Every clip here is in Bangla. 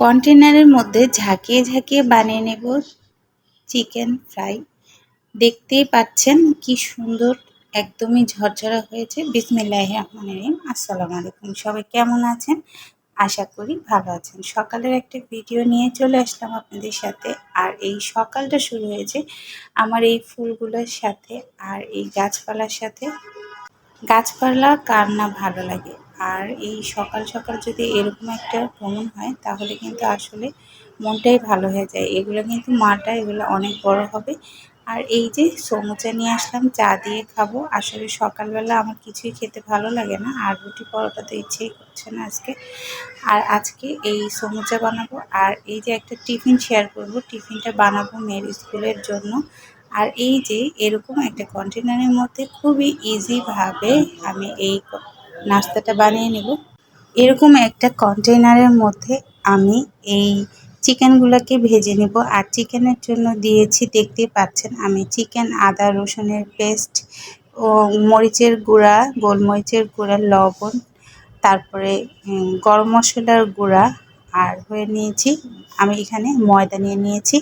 কন্টেনারের মধ্যে ঝাঁকিয়ে ঝাঁকিয়ে বানিয়ে নেব চিকেন ফ্রাই। দেখতেই পাচ্ছেন কি সুন্দর, একদমই ঝরঝরা হয়েছে। বিসমিল্লাহ রহমান রহিম। আসসালামু আলাইকুম। সবাই কেমন আছেন? আশা করি ভালো আছেন। সকালের একটা ভিডিও নিয়ে চলে আসলাম আপনাদের সাথে। আর এই সকালটা শুরু হয়েছে আমার এই ফুলগুলোর সাথে আর এই গাছপালার সাথে। গাছপালা কার না ভালো লাগে? আর এই সকাল সকাল যদি এরকম একটা ভ্রমণ হয়, তাহলে কিন্তু আসলে মনটাই ভালো হয়ে যায়। এগুলো কিন্তু মাটা, এগুলো অনেক বড় হবে। আর এই যে সমুচা নিয়ে আসলাম, চা দিয়ে খাব। আসলে সকালবেলা আমার কিছুই খেতে ভালো লাগে না। আর রুটি পরোটা তো ইচ্ছেই করছে না আজকে। আর আজকে এই সমুচা বানাবো। আর এই যে একটা টিফিন শেয়ার করব, টিফিনটা বানাবো মেয়ের স্কুলের জন্য। আর এই যে এরকম একটা কন্টেনারের মধ্যে খুবই ইজিভাবে আমি এই নাস্তাটা বানিয়ে নেব। এরকম একটা কন্টেনারের মধ্যে আমি এই চিকেনগুলোকে ভেজে নেব। আর চিকেনের জন্য দিয়েছি দেখতে পাচ্ছেন, আমি চিকেন, আদা, রসুনের পেস্ট ও মরিচের গুঁড়া, গোলমরিচের গুঁড়া, লবণ, তারপরে গরম মশলার গুঁড়া আর হয়ে নিয়েছি, আমি এখানে ময়দা নিয়ে নিয়েছি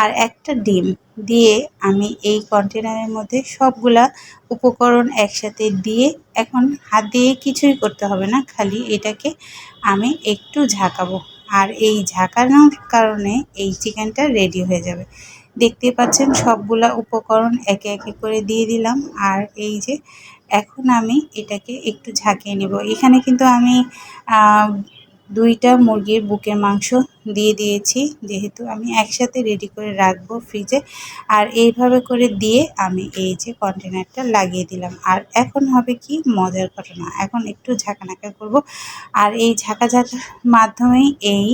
আর একটা ডিম দিয়ে আমি এই কন্টেনারের মধ্যে সবগুলা উপকরণ একসাথে দিয়ে এখন হাত দিয়ে কিছুই করতে হবে না, খালি এটাকে আমি একটু ঝাঁকাবো। আর এই ঝাঁকানোর কারণে এই চিকেনটা রেডি হয়ে যাবে। দেখতে পাচ্ছেন সবগুলা উপকরণ একে একে করে দিয়ে দিলাম আর এই যে এখন আমি এটাকে একটু ঝাঁকিয়ে নেব। এখানে কিন্তু আমি দুইটা মুরগির বুকের মাংস দিয়ে দিয়েছি, যেহেতু আমি একসাথে রেডি করে রাখব ফ্রিজে আর এইভাবে করে দিয়ে আমি এই যে কন্টেনারটা লাগিয়ে দিলাম। আর এখন হবে কি মজার ঘটনা। এখন একটু ঝাঁকানাকা করব। আর এই ঝাঁকা ঝাঁকার মাধ্যমেই এই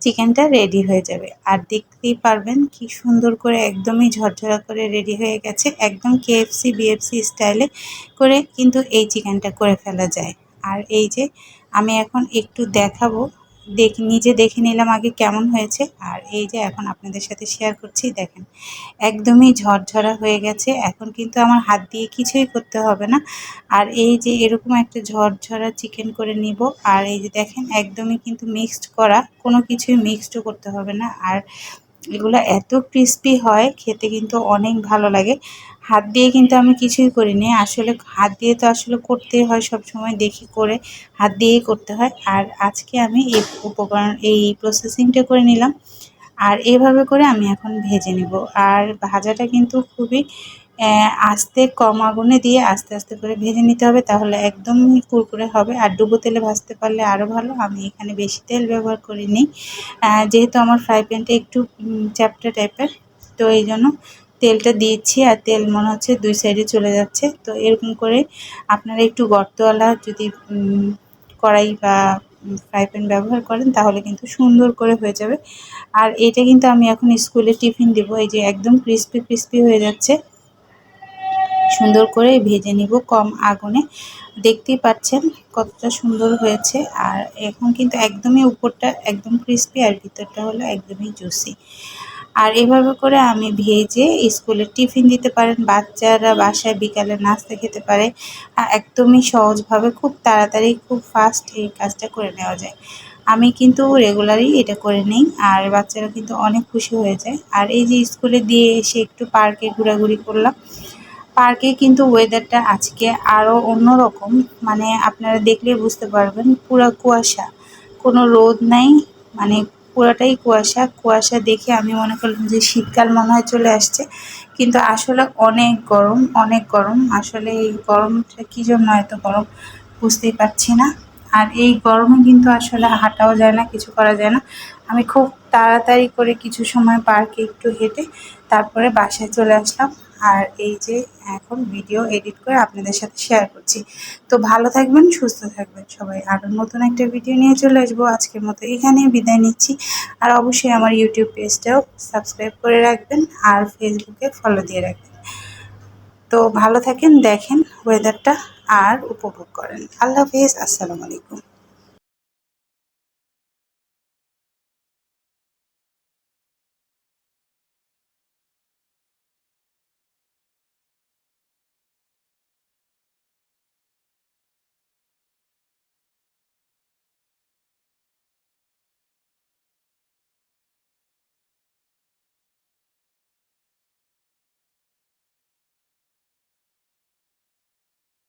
চিকেনটা রেডি হয়ে যাবে। আর দেখতেই পারবেন কি সুন্দর করে একদমই ঝরঝরা করে রেডি হয়ে গেছে। একদম কেএফসি বিএফসি স্টাইলে করে কিন্তু এই চিকেনটা করে ফেলা যায়। আর এই যে আমি এখন একটু দেখাবো। দেখ, নিজে দেখে নিলাম আগে কেমন হয়েছে। আর এই যে এখন আপনাদের সাথে শেয়ার করছি, দেখেন, একদমই ঝরঝরা হয়ে গেছে। এখন কিন্তু আমার হাত দিয়ে কিছুই করতে হবে না। আর এই যে এরকম একটা ঝরঝরা চিকেন করে নিব, আর এই যে দেখেন, একদমই কিন্তু মিক্সড করা, কোনো কিছুই মিক্সডও করতে হবে না। আর এগুলো এত ক্রিস্পি হয়, খেতে কিন্তু অনেক ভালো লাগে। হাত দিয়ে কিন্তু আমি কিছুই করিনি। আসলে হাত দিয়ে তো আসলে করতেই হয় সব সময় দেখি করে হাত দিয়েই করতে হয়। আর আজকে আমি এই উপকরণ, এই প্রসেসিংটা করে নিলাম। আর এভাবে করে আমি এখন ভেজে নেব। আর ভাজাটা কিন্তু খুবই আস্তে কম আগুনে দিয়ে আস্তে আস্তে করে ভেজে নিতে হবে। তাহলে একদমই কুরকুরে হবে। আর ডুবো তেলে ভাজতে পারলে আরও ভালো। আমি এখানে বেশি তেল ব্যবহার করিনি। যেহেতু আমার ফ্রাই প্যানটা একটু চ্যাপটা টাইপের তো এই জন্য তেলটা দিয়েছি আর তেল মনে হচ্ছে দুই সাইডে চলে যাচ্ছে। তো এরকম করে আপনারা একটু গর্তওয়ালা যদি কড়াই বা ফ্রাই প্যান ব্যবহার করেন তাহলে কিন্তু সুন্দর করে হয়ে যাবে। আর এটা কিন্তু আমি এখন স্কুলে টিফিন দেবো। এই যে একদম ক্রিস্পি ক্রিস্পি হয়ে যাচ্ছে। সুন্দর করে ভেজে নিব কম আগুনে। দেখতেই পাচ্ছেন কতটা সুন্দর হয়েছে। আর এখন কিন্তু একদমই উপরটা একদম ক্রিস্পি আর ভিতরটা হলো একদমই জুসি। আর এভাবে করে আমি ভেজে স্কুলে টিফিন দিতে পারেন, বাচ্চারা বাসায় বিকালে নাস্তা খেতে পারে। একদমই সহজভাবে খুব তাড়াতাড়ি, খুব ফাস্ট এই কাজটা করে নেওয়া যায়। আমি কিন্তু রেগুলারই এটা করে নিই আর বাচ্চারা কিন্তু অনেক খুশি হয়ে যায়। আর এই যে স্কুলে দিয়ে এসে একটু পার্কে ঘোরাঘুরি করলাম পার্কে কিন্তু ওয়েদারটা আজকে আরও অন্যরকম। মানে আপনারা দেখলে বুঝতে পারবেন, পুরো কুয়াশা, কোনো রোদ নাই মানে পুরোটাই কুয়াশা। কুয়াশা দেখে আমি মনে করলাম যে শীতকাল মনে হয় চলে আসছে। কিন্তু আসলে অনেক গরম অনেক গরম। আসলে এই গরমটা কী জন্য এত গরম বুঝতেই পারছি না। আর এই গরমে কিন্তু আসলে হাঁটাও যায় না, কিছু করা যায় না। আমি খুব তাড়াতাড়ি করে কিছু সময় পার্কে একটু হেঁটে তারপরে বাসায় চলে আসলাম। আর এই যে এখন ভিডিও এডিট করে আপনাদের সাথে শেয়ার করছি। তো ভালো থাকবেন, সুস্থ থাকবেন সবাই। আরও নতুন একটা ভিডিও নিয়ে চলে আসব। আজকের মতো এখানেই বিদায় নিচ্ছি। আর অবশ্যই আমার ইউটিউব পেজটাও সাবস্ক্রাইব করে রাখবেন আর ফেসবুকে ফলো দিয়ে রাখবেন। তো ভালো থাকেন, দেখেন ওয়েদারটা আর উপভোগ করেন। আল্লাহ হাফিজ আসসালামু আলাইকুম।